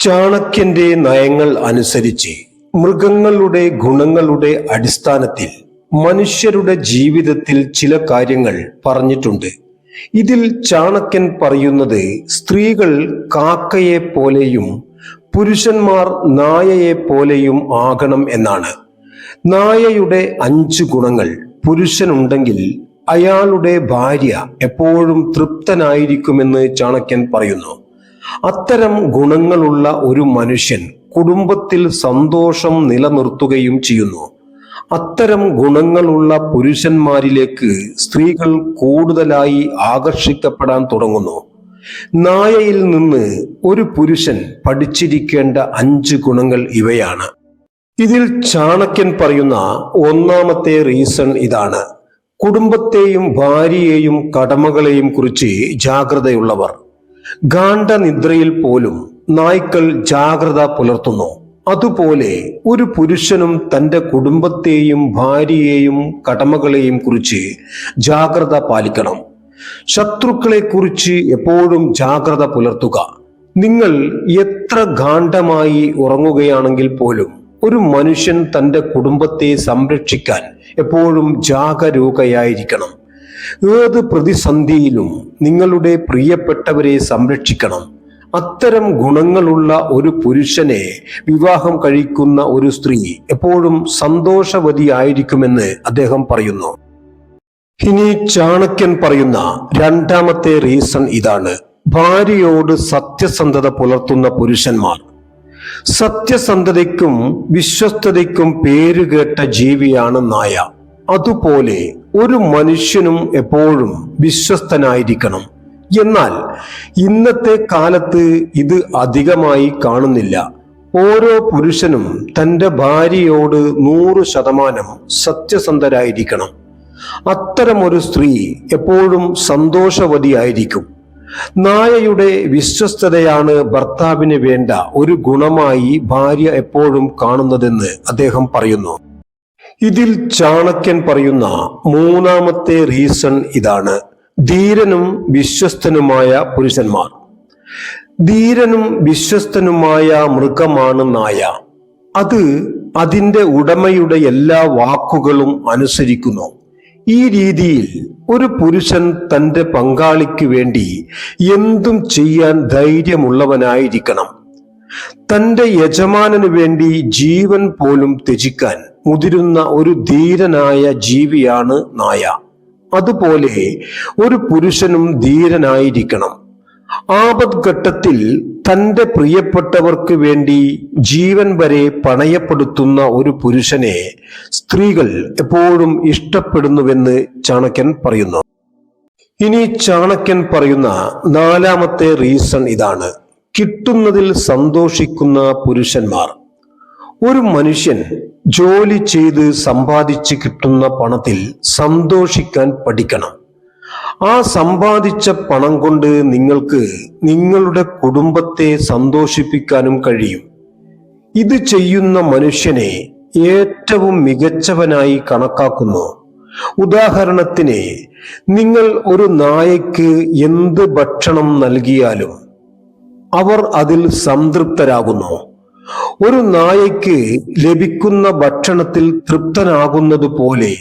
ചാണക്യന്റെ നയങ്ങൾ അനുസരിച്ച് മൃഗങ്ങളുടെ ഗുണങ്ങളുടെ അടിസ്ഥാനത്തിൽ മനുഷ്യരുടെ ജീവിതത്തിൽ ചില കാര്യങ്ങൾ പറഞ്ഞിട്ടുണ്ട്. ഇതിൽ ചാണക്യൻ പറയുന്നത് സ്ത്രീകൾ കാക്കയെ പോലെയും പുരുഷന്മാർ നായയെ പോലെയും ആകണം എന്നാണ്. നായയുടെ അഞ്ച് ഗുണങ്ങൾ പുരുഷനുണ്ടെങ്കിൽ അയാളുടെ ഭാര്യ എപ്പോഴും തൃപ്തനായിരിക്കുമെന്ന് ചാണക്യൻ പറയുന്നു. അത്തരം ഗുണങ്ങളുള്ള ഒരു മനുഷ്യൻ കുടുംബത്തിൽ സന്തോഷം നിലനിർത്തുകയും ചെയ്യുന്നു. അത്തരം ഗുണങ്ങളുള്ള പുരുഷന്മാരിലേക്ക് സ്ത്രീകൾ കൂടുതലായി ആകർഷിക്കപ്പെടാൻ തുടങ്ങുന്നു. നായയിൽ നിന്ന് ഒരു പുരുഷൻ പഠിച്ചിരിക്കേണ്ട അഞ്ച് ഗുണങ്ങൾ ഇവയാണ്. ഇതിൽ ചാണക്യൻ പറയുന്ന ഒന്നാമത്തെ റീസൺ ഇതാണ്. കുടുംബത്തെയും ഭാര്യയെയും കടമകളെയും കുറിച്ച് ജാഗ്രതയുള്ളവർ. ഗാഠനിദ്രയിൽ പോലും നായ്ക്കൾ ജാഗ്രത പുലർത്തുന്നു. അതുപോലെ ഒരു പുരുഷനും തന്റെ കുടുംബത്തെയും ഭാര്യയെയും കടമകളെയും കുറിച്ച് ജാഗ്രത പാലിക്കണം. ശത്രുക്കളെ കുറിച്ച് എപ്പോഴും ജാഗ്രത പുലർത്തുക. നിങ്ങൾ എത്ര ഗാഠമായി ഉറങ്ങുകയാണെങ്കിൽ പോലും ഒരു മനുഷ്യൻ തന്റെ കുടുംബത്തെ സംരക്ഷിക്കാൻ എപ്പോഴും ജാഗരൂകയായിരിക്കണം. ഏത് പ്രതിസന്ധിയിലും നിങ്ങളുടെ പ്രിയപ്പെട്ടവരെ സംരക്ഷിക്കണം. അത്തരം ഗുണങ്ങളുള്ള ഒരു പുരുഷനെ വിവാഹം കഴിക്കുന്ന ഒരു സ്ത്രീ എപ്പോഴും സന്തോഷവതിയായിരിക്കുമെന്ന് അദ്ദേഹം പറയുന്നു. ഇനി ചാണക്യൻ പറയുന്ന രണ്ടാമത്തെ റീസൺ ഇതാണ്. ഭാര്യയോട് സത്യസന്ധത പുലർത്തുന്ന പുരുഷന്മാർ. സത്യസന്ധതയ്ക്കും വിശ്വസ്തതയ്ക്കും പേരുകേട്ട ജീവിയാണ് നായ. അതുപോലെ ഒരു മനുഷ്യനും എപ്പോഴും വിശ്വസ്തനായിരിക്കണം. എന്നാൽ ഇന്നത്തെ കാലത്ത് ഇത് അധികമായി കാണുന്നില്ല. ഓരോ പുരുഷനും തന്റെ ഭാര്യയോട് നൂറ് ശതമാനം സത്യസന്ധരായിരിക്കണം. അത്തരമൊരു സ്ത്രീ എപ്പോഴും സന്തോഷവതിയായിരിക്കും. നായയുടെ വിശ്വസ്തതയാണ് ഭർത്താവിന് വേണ്ട ഒരു ഗുണമായി ഭാര്യ എപ്പോഴും കാണുന്നതെന്ന് അദ്ദേഹം പറയുന്നു. ഇതിൽ ചാണക്യൻ പറയുന്ന മൂന്നാമത്തെ റീസൺ ഇതാണ്. ധീരനും വിശ്വസ്തനുമായ പുരുഷന്മാർ. ധീരനും വിശ്വസ്തനുമായ മൃഗമാണ് നായ. അത് അതിന്റെ ഉടമയുടെ എല്ലാ വാക്കുകളും അനുസരിക്കുന്നു. ഈ രീതിയിൽ ഒരു പുരുഷൻ തന്റെ പങ്കാളിക്ക് വേണ്ടി എന്തും ചെയ്യാൻ ധൈര്യമുള്ളവനായിരിക്കണം. തന്റെ യജമാനന് വേണ്ടി ജീവൻ പോലും ത്യജിക്കാൻ മുതിരുന്ന ഒരു ധീരനായ ജീവിയാണ് നായ. അതുപോലെ ഒരു പുരുഷനും ധീരനായിരിക്കണം. ആപത്ഘട്ടത്തിൽ തന്റെ പ്രിയപ്പെട്ടവർക്ക് വേണ്ടി ജീവൻ വരെ പണയപ്പെടുത്തുന്ന ഒരു പുരുഷനെ സ്ത്രീകൾ എപ്പോഴും ഇഷ്ടപ്പെടുന്നുവെന്ന് ചാണക്യൻ പറയുന്നു. ഇനി ചാണക്യൻ പറയുന്ന നാലാമത്തെ റീസൺ ഇതാണ്. കിട്ടുന്നതിൽ സന്തോഷിക്കുന്ന പുരുഷന്മാർ. ഒരു മനുഷ്യൻ ജോലി ചെയ്ത് സമ്പാദിച്ച് കിട്ടുന്ന പണത്തിൽ സന്തോഷിക്കാൻ പഠിക്കണം. ആ സമ്പാദിച്ച പണം കൊണ്ട് നിങ്ങൾക്ക് നിങ്ങളുടെ കുടുംബത്തെ സന്തോഷിപ്പിക്കാനും കഴിയും. ഇത് ചെയ്യുന്ന മനുഷ്യനെ ഏറ്റവും മികച്ചവനായി കണക്കാക്കുന്നു. ഉദാഹരണത്തിന് നിങ്ങൾ ഒരു നായയ്ക്ക് എന്ത് ഭക്ഷണം നൽകിയാലും അവർ അതിൽ സംതൃപ്തരാകുന്നു. ഒരു നായയ്ക്ക് ലഭിക്കുന്ന ഭക്ഷണത്തിൽ തൃപ്തനാകുന്നത് പോലെ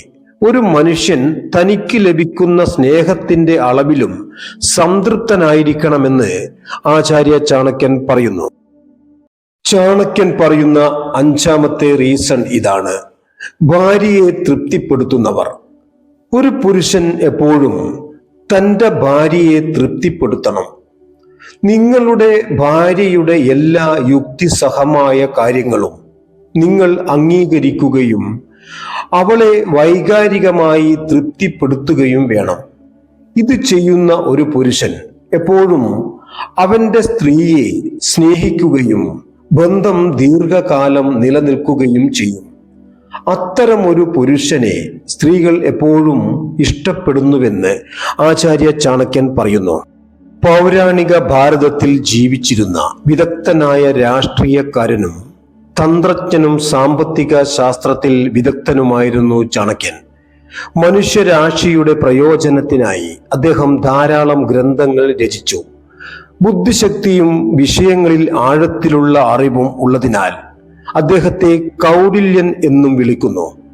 ഒരു മനുഷ്യൻ തനിക്ക് ലഭിക്കുന്ന സ്നേഹത്തിന്റെ അളവിലും സംതൃപ്തനായിരിക്കണമെന്ന് ആചാര്യ ചാണക്യൻ പറയുന്നു. ചാണക്യൻ പറയുന്ന അഞ്ചാമത്തെ റീസൺ ഇതാണ്. ഭാര്യയെ തൃപ്തിപ്പെടുത്തുന്നവർ. ഒരു പുരുഷൻ എപ്പോഴും തന്റെ ഭാര്യയെ തൃപ്തിപ്പെടുത്തണം. നിങ്ങളുടെ ഭാര്യയുടെ എല്ലാ യുക്തിസഹമായ കാര്യങ്ങളും നിങ്ങൾ അംഗീകരിക്കുകയും അവളെ വൈകാരികമായി തൃപ്തിപ്പെടുത്തുകയും വേണം. ഇത് ചെയ്യുന്ന ഒരു പുരുഷൻ എപ്പോഴും അവന്റെ സ്ത്രീയെ സ്നേഹിക്കുകയും ബന്ധം ദീർഘകാലം നിലനിൽക്കുകയും ചെയ്യും. അത്തരം ഒരു പുരുഷനെ സ്ത്രീകൾ എപ്പോഴും ഇഷ്ടപ്പെടുന്നുവെന്ന് ആചാര്യ ചാണക്യൻ പറയുന്നു. പൗരാണിക ഭാരതത്തിൽ ജീവിച്ചിരുന്ന വിദഗ്ധനായ രാഷ്ട്രീയക്കാരനും തന്ത്രജ്ഞനും സാമ്പത്തിക ശാസ്ത്രത്തിൽ വിദഗ്ധനുമായിരുന്നു ചാണക്യൻ. മനുഷ്യരാശിയുടെ പ്രയോജനത്തിനായി അദ്ദേഹം ധാരാളം ഗ്രന്ഥങ്ങൾ രചിച്ചു. ബുദ്ധിശക്തിയും വിഷയങ്ങളിൽ ആഴത്തിലുള്ള അറിവും ഉള്ളതിനാൽ അദ്ദേഹത്തെ കൗടില്യൻ എന്നും വിളിക്കുന്നു.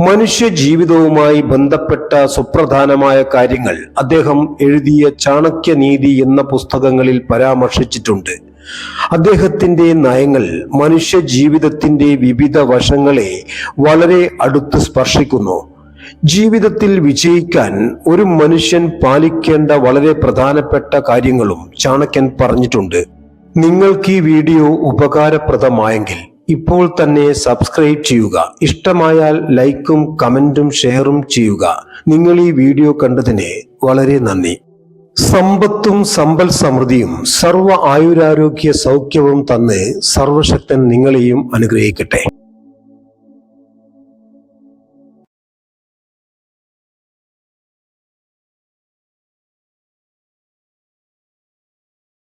മനുഷ്യ ജീവിതവുമായി ബന്ധപ്പെട്ട സുപ്രധാനമായ കാര്യങ്ങൾ അദ്ദേഹം എഴുതിയ ചാണക്യനീതി എന്ന പുസ്തകങ്ങളിൽ പരാമർശിച്ചിട്ടുണ്ട്. അദ്ദേഹത്തിന്റെ നയങ്ങൾ മനുഷ്യ ജീവിതത്തിന്റെ വിവിധ വശങ്ങളെ വളരെ അടുത്ത് സ്പർശിക്കുന്നു. ജീവിതത്തിൽ വിജയിക്കാൻ ഒരു മനുഷ്യൻ പാലിക്കേണ്ട വളരെ പ്രധാനപ്പെട്ട കാര്യങ്ങളും ചാണക്യൻ പറഞ്ഞിട്ടുണ്ട്. നിങ്ങൾക്ക് ഈ വീഡിയോ ഉപകാരപ്രദമായെങ്കിൽ ഇപ്പോൾ തന്നെ സബ്സ്ക്രൈബ് ചെയ്യുക. ഇഷ്ടമായാൽ ലൈക്കും കമന്റും ഷെയറും ചെയ്യുക. നിങ്ങൾ ഈ വീഡിയോ കണ്ടതിന് വളരെ നന്ദി. സമ്പത്തും സമ്പൽ സമൃദ്ധിയും സർവ ആയുരാരോഗ്യ സൗഖ്യവും തന്ന് സർവശക്തൻ നിങ്ങളെയും അനുഗ്രഹിക്കട്ടെ.